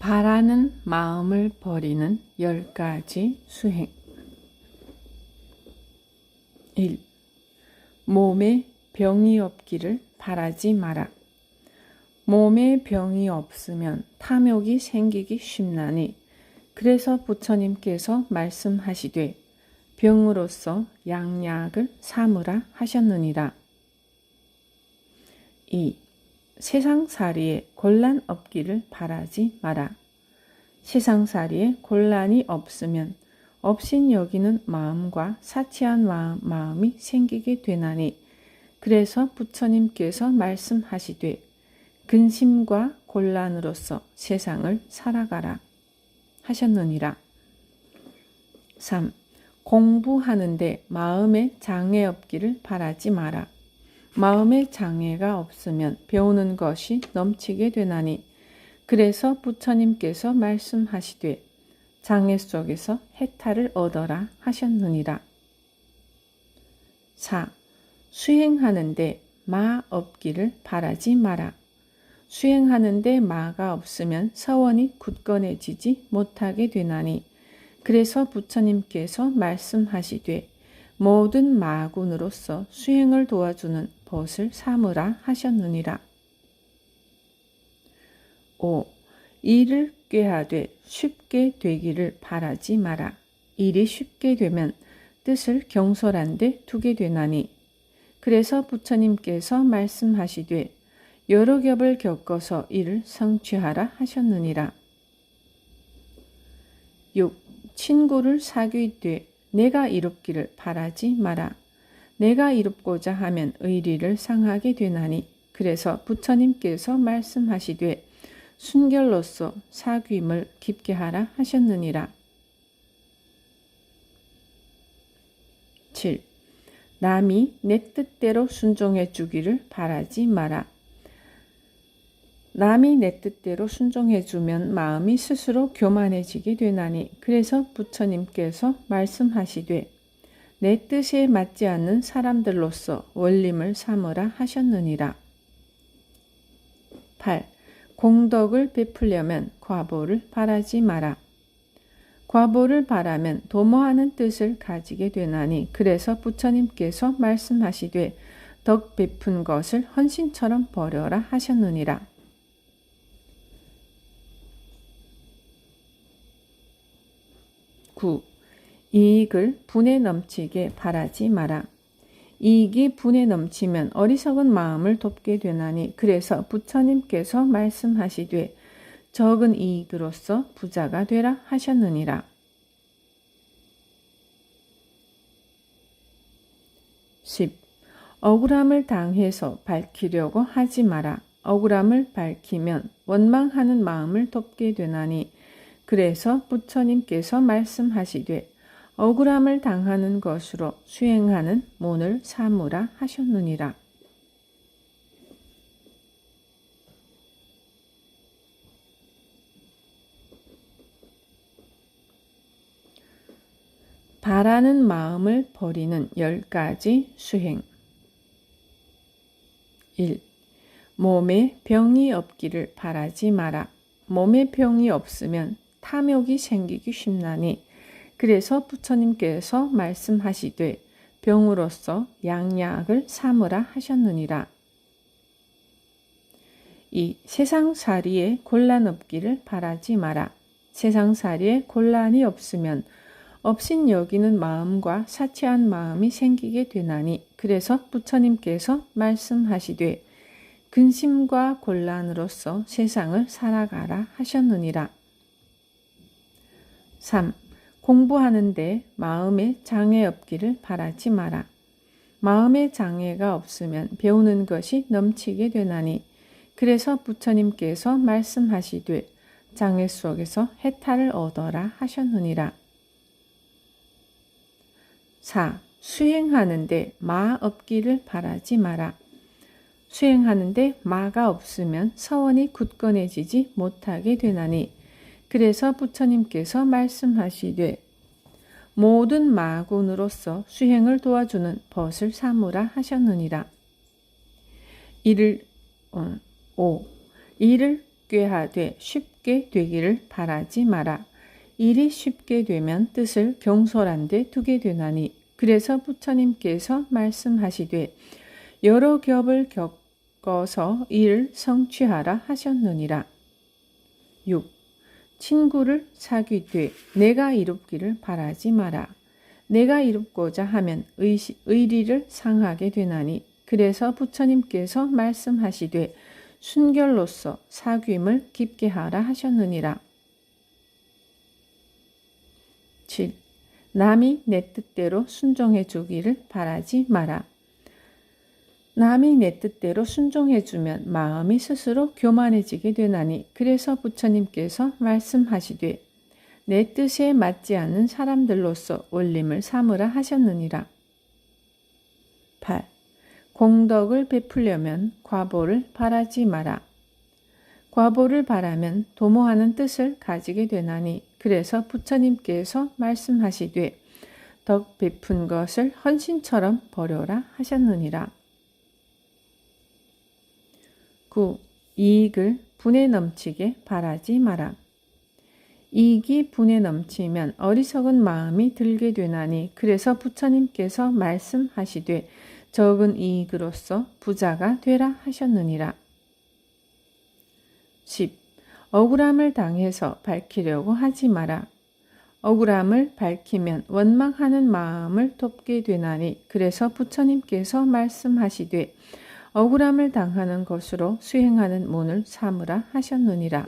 바라는 마음을 버리는 열 가지 수행. 1. 몸에 병이 없기를 바라지 마라. 몸에 병이 없으면 탐욕이 생기기 쉽나니 그래서 부처님께서 말씀하시되 병으로서 양약을 삼으라 하셨느니라. 2. 세상살이에 곤란 없기를 바라지 마라. 세상살이에 곤란이 없으면 없인 여기는 마음과 사치한 마음, 마음이 생기게 되나니 그래서 부처님께서 말씀하시되 근심과 곤란으로서 세상을 살아가라 하셨느니라. 3. 공부하는데 마음에 장애 없기를 바라지 마라. 마음에 장애가 없으면 배우는 것이 넘치게 되나니 그래서 부처님께서 말씀하시되 장애 속에서 해탈을 얻어라 하셨느니라. 4. 수행하는데 마 없기를 바라지 마라. 수행하는데 마가 없으면 서원이 굳건해지지 못하게 되나니 그래서 부처님께서 말씀하시되 모든 마군으로서 수행을 도와주는 벗을 삼으라 하셨느니라. 5. 일을 꾀하되 쉽게 되기를 바라지 마라. 일이 쉽게 되면 뜻을 경솔한데 두게 되나니 그래서 부처님께서 말씀하시되 여러 겹을 겪어서 이를 성취하라 하셨느니라. 6. 친구를 사귀되 내가 이롭기를 바라지 마라. 내가 이롭고자 하면 의리를 상하게 되나니 그래서 부처님께서 말씀하시되 순결로서 사귀임을 깊게 하라 하셨느니라. 7. 남이 내 뜻대로 순종해 주기를 바라지 마라. 남이 내 뜻대로 순종해 주면 마음이 스스로 교만해지게 되나니 그래서 부처님께서 말씀하시되 내 뜻에 맞지 않는 사람들로서 원림을 삼으라 하셨느니라. 8. 공덕을 베풀려면 과보를 바라지 마라. 과보를 바라면 도모하는 뜻을 가지게 되나니 그래서 부처님께서 말씀하시되 덕 베푼 것을 헌신처럼 버려라 하셨느니라. 9. 이익을 분에 넘치게 바라지 마라. 이익이 분에 넘치면 어리석은 마음을 돕게 되나니 그래서 부처님께서 말씀하시되 적은 이익으로서 부자가 되라 하셨느니라. 10. 억울함을 당해서 밝히려고 하지 마라. 억울함을 밝히면 원망하는 마음을 돕게 되나니 그래서 부처님께서 말씀하시되 억울함을 당하는 것으로 수행하는 문을 삼으라 하셨느니라. 바라는 마음을 버리는 열 가지 수행. 1. 몸에 병이 없기를 바라지 마라. 몸에 병이 없으면 탐욕이 생기기 쉽나니 그래서 부처님께서 말씀하시되 병으로서 양약을 삼으라 하셨느니라. 이 세상살이에 곤란 없기를 바라지 마라. 세상살이에 곤란이 없으면 없인 여기는 마음과 사치한 마음이 생기게 되나니 그래서 부처님께서 말씀하시되 근심과 곤란으로서 세상을 살아가라 하셨느니라. 3. 공부하는데 마음에 장애 없기를 바라지 마라. 마음에 장애가 없으면 배우는 것이 넘치게 되나니 그래서 부처님께서 말씀하시되 장애 속에서 해탈을 얻어라 하셨느니라. 4. 수행하는데 마 없기를 바라지 마라. 수행하는데 마가 없으면 서원이 굳건해지지 못하게 되나니 그래서 부처님께서 말씀하시되 모든 마군으로서 수행을 도와주는 벗을 삼으라 하셨느니라. 이를 어, 오 이를 꾀하되 쉽게 되기를 바라지 마라. 일이 쉽게 되면 뜻을 경솔한 데 두게 되나니 그래서 부처님께서 말씀하시되 여러 겹을 겪어서 이를 성취하라 하셨느니라. 6. 친구를 사귀되 내가 이롭기를 바라지 마라. 내가 이롭고자 하면 의시, 의리를 상하게 되나니 그래서 부처님께서 말씀하시되 순결로서 사귐을 깊게 하라 하셨느니라. 7. 남이 내 뜻대로 순종해 주기를 바라지 마라. 남이 내 뜻대로 순종해 주면 마음이 스스로 교만해지게 되나니 그래서 부처님께서 말씀하시되 내 뜻에 맞지 않는 사람들로서 올림을 삼으라 하셨느니라. 8. 공덕을 베풀려면 과보를 바라지 마라. 과보를 바라면 도모하는 뜻을 가지게 되나니 그래서 부처님께서 말씀하시되 덕 베푼 것을 헌신처럼 버려라 하셨느니라. 9. 이익을 분에 넘치게 바라지 마라. 이익이 분에 넘치면 어리석은 마음이 들게 되나니 그래서 부처님께서 말씀하시되 적은 이익으로서 부자가 되라 하셨느니라. 10. 억울함을 당해서 밝히려고 하지 마라. 억울함을 밝히면 원망하는 마음을 돕게 되나니 그래서 부처님께서 말씀하시되 억울함을 당하는 것으로 수행하는 문을 삼으라 하셨느니라.